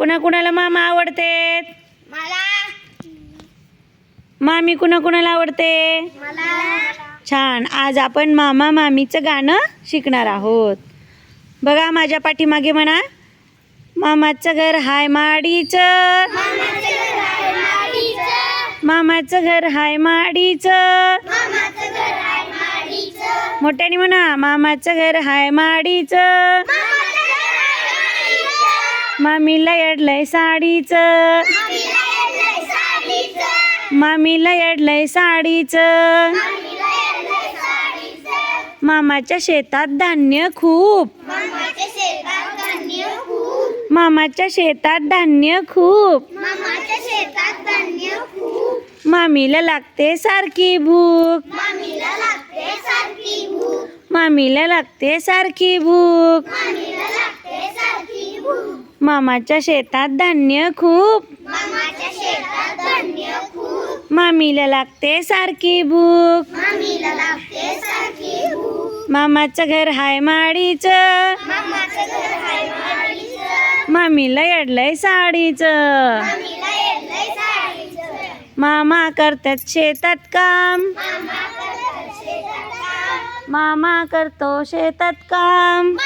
कुणा कुणाला मामा आवडते? मला. मामी कुणा कुणाला आवडते? मला. छान. आज आपण मामा मामीचं गाणं शिकणार आहोत. बघा माझ्या पाठीमागे म्हणा. मामाचं घर हाय माडीचं. मामाचं घर हाय माडीचं. मोठ्याने म्हणा. मामाचं घर हाय माडीचं मामाचं घर आहे माडीचं मामीला येडलंय साडीचं. मामीला येडलंय साडीचं. मामीला येडलंय साडीचं. मामीला येडलंय साडीचं. मामाच्या शेतात धान्य खूप. मामाच्या शेतात धान्य खूप. मामाच्या शेतात धान्य खूप. मामाच्या शेतात धान्य खूप. मामीला लागते सारखी भूक. मामीला लागते सारखी भूक मामीला लागते सारखी भूक मामीला लागते सारखी भूक मामाच्या शेतात धान्य खूप. मामाच्या शेतात धान्य खूप. मामीला लागते सारखी भूक. मामीला लागते सारखी भूक. मामाचं घर हाय माडीचं. मामाचं घर आहे माडीचं. मामीला येडलंय साडीचं. मामीला येडलंय साडीचं. मामा करतात शेतात काम. मामा करतो शेतात काम.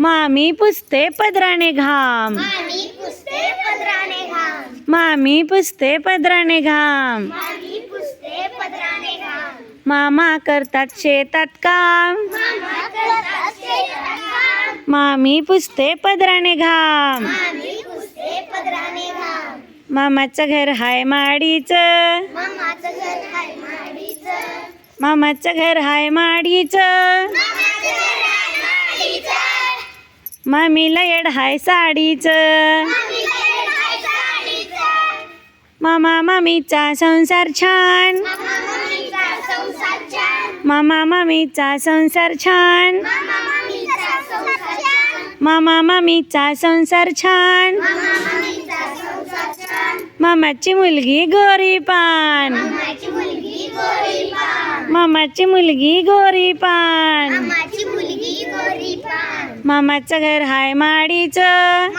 मामी पुसते पदराने घाम. मामी पुसते पदराने घाम. मामी पुसते पदराने घाम. मामी पुसते पदराने घाम. मामा करतात शेतात काम. मामा करतात शेतात काम. मामी पुसते पदराने घाम. मामी पुसते पदराने घाम. मामाचं घर हाय माडीचं. मामाचं घर आहे माडीचं. मामाचं घर हाय माडीचं मामाचं घर आहे माडीचं मामीला येड हाय साडीचं. मामीला येडलंय साडीचं. मामा मामीचा संसार छान. मामा मामीचा संसार छान. मामा मामीचा संसार छान. मामा मामीचा संसार छान. मामा मामीचा संसार छान. मामा मामीचा संसार छान. मामाची मुलगी गोरी पान मामाची मुलगी गोरी पान मामाची मुलगी गोरी पान मामाची मुलगी गोरी पान मामाचं घर हाय माडीचं.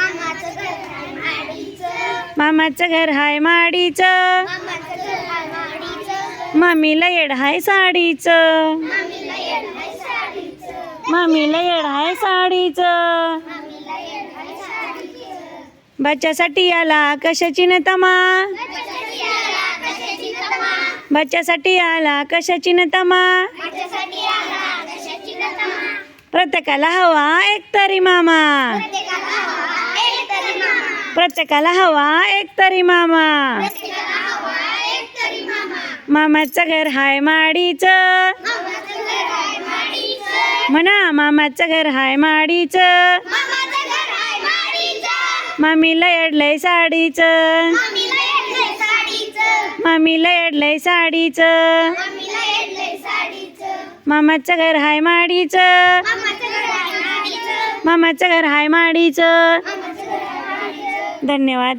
मामाचं घर हाय माडीचं. मामीला येड हाय साडीचं. मामीला येड हाय साडीचं. बच्च्यासाठी आला कशाची न तमा? बच्च्यासाठी आला कशाची न तमा? प्रत्येकाला हवा एक तरी मामा. प्रत्येकाला हवा एक तरी मामा. मामाचं घर हाय माडीचं. म्हणा मामाचं घर हाय माडीचं. मामीला येडलंय साडीचं. मामीला येडलंय साडीचं. मामाचं घर हाय माडीचं. मामाचं घर हाय माडीचं. धन्यवाद.